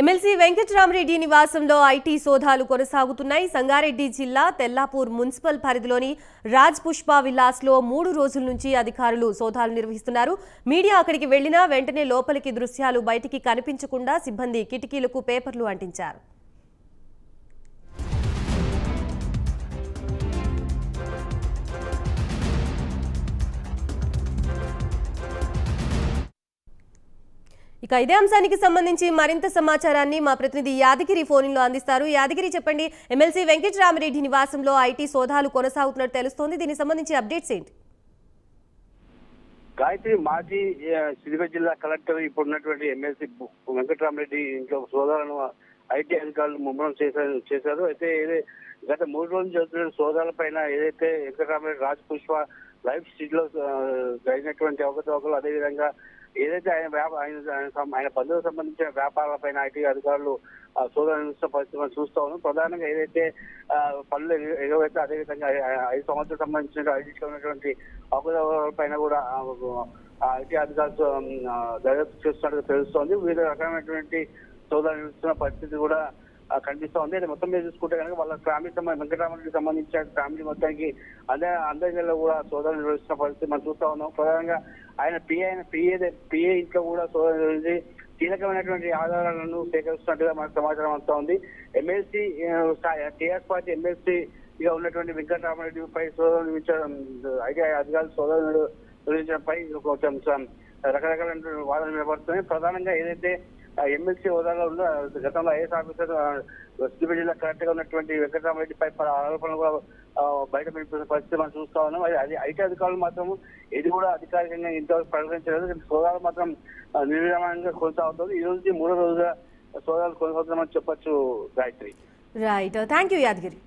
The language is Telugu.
ఎమ్మెల్సీ వెంకట్రామరెడ్డి నివాసంలో ఐటీ సోదాలు కొనసాగుతున్నాయి. సంగారెడ్డి జిల్లా తెల్లాపూర్ మున్సిపల్ పరిధిలోని రాజ్ పుష్ప విలాస్లో మూడు రోజుల నుంచి అధికారులు సోదాలు నిర్వహిస్తున్నారు. మీడియా అక్కడికి వెళ్ళినా వెంటనే లోపలికి దృశ్యాలు బయటికి కనిపించకుండా సిబ్బంది కిటికీలకు పేపర్లు అంటించారు. ఇక ఇదే అంశానికి సంబంధించి మరింత సమాచారాన్ని మా ప్రతినిధి యాదగిరి ఫోన్లో అందిస్తారు. యాదగిరి చెప్పండి. ఎమ్మెల్సీ వెంకటరామరెడ్డి నివాసంలో ఐటీ సోదాలు కొనసాగుతున్నట్టు తెలుస్తోంది. దీనికి సంబంధించి అప్డేట్స్ ఏంటి? గాయత్రి మాజీ ఆ, జిల్లా కలెక్టర్ ఇప్పుడు ఉన్నటువంటి ఎమ్మెల్సీ వెంకటరామరెడ్డి ఇంట్లో సోదాలను ఐటీ అధికారులు ముమ్మరం చేశారు చేశారు. అయితే ఏదే గత మూడు రోజులు జరుగుతున్న సోదాల పైన ఏదైతే వెంకటరామరెడ్డి రాజ్ పుష్ప లైఫ్ స్టైల్లో జరిగినటువంటి అవకతవకలు అదేవిధంగా ఏదైతే ఆయన ఆయన ఆయన బంధువులకు సంబంధించిన వ్యాపారాలపైన ఐటీ అధికారులు శోధన సోదాలు పరిస్థితి మనం చూస్తా ఉన్నాం. ప్రధానంగా ఏదైతే పనులు ఎగవేస్తే అదేవిధంగా ఐదు సంవత్సరాలకు సంబంధించిన ఐటీ ఉన్నటువంటి అవకతవకల పైన కూడా ఐటీ అధికారులు దర్యాప్తు చేస్తున్నట్టుగా తెలుస్తోంది. వివిధ రకమైనటువంటి శోధన నిర్వహిస్తున్న పరిస్థితి కూడా ఆ, కనిపిస్తా ఉంది. అది మొత్తం మీద చూసుకుంటే కనుక వాళ్ళ ఫ్యామిలీ సంబంధించి వెంకటరామరెడ్డికి సంబంధించిన ఫ్యామిలీ మొత్తానికి అదే అందరిలో కూడా సోదాలు నిర్వహిస్తున్న పరిస్థితి మనం చూస్తా ఉన్నాం. ప్రధానంగా ఆయన పిఏ ఆయన పిఏ పిఏ ఇంట్లో కూడా సోదాలు కీలకమైనటువంటి ఆధారాలను సేకరిస్తున్నట్టుగా మనకు సమాచారం అంతా ఉంది. ఎమ్మెల్సీ టీఆర్ఎస్ పార్టీ ఎమ్మెల్సీ ఇక ఉన్నటువంటి వెంకటరామరెడ్డి పై సోదాలు నిర్వహించడం ఐటీ అధికారులు సోదరుడు నిర్వహించడంపై కొంచెం రకరకాల వాదనలు నిలబడుతున్నాయి ప్రధానంగా ఏదైతే ఎమ్మెల్సీ హోదాలో ఉన్న గతంలో ఐఎస్ ఆఫీసర్ ఆ, సిద్దిపేట జిల్లా కరెక్ట్గా ఉన్నటువంటి వెంకటరామరెడ్డి పై పలు ఆరోపణలు కూడా బయట పెడుతున్న పరిస్థితి మనం చూస్తా ఉన్నాం. అది- అది ఐటీ అధికారులు మాత్రం ఇది కూడా అధికారికంగా ఇంతవరకు ప్రకటించలేదు సోదాలు మాత్రం ఆ, నిర్విరామంగా కొనసాగుతుంది ఈ రోజు మూడో రోజుగా సోదాలు కొనసాగుతున్నామని చెప్పొచ్చు Gayatri. Right thank you Yadagiri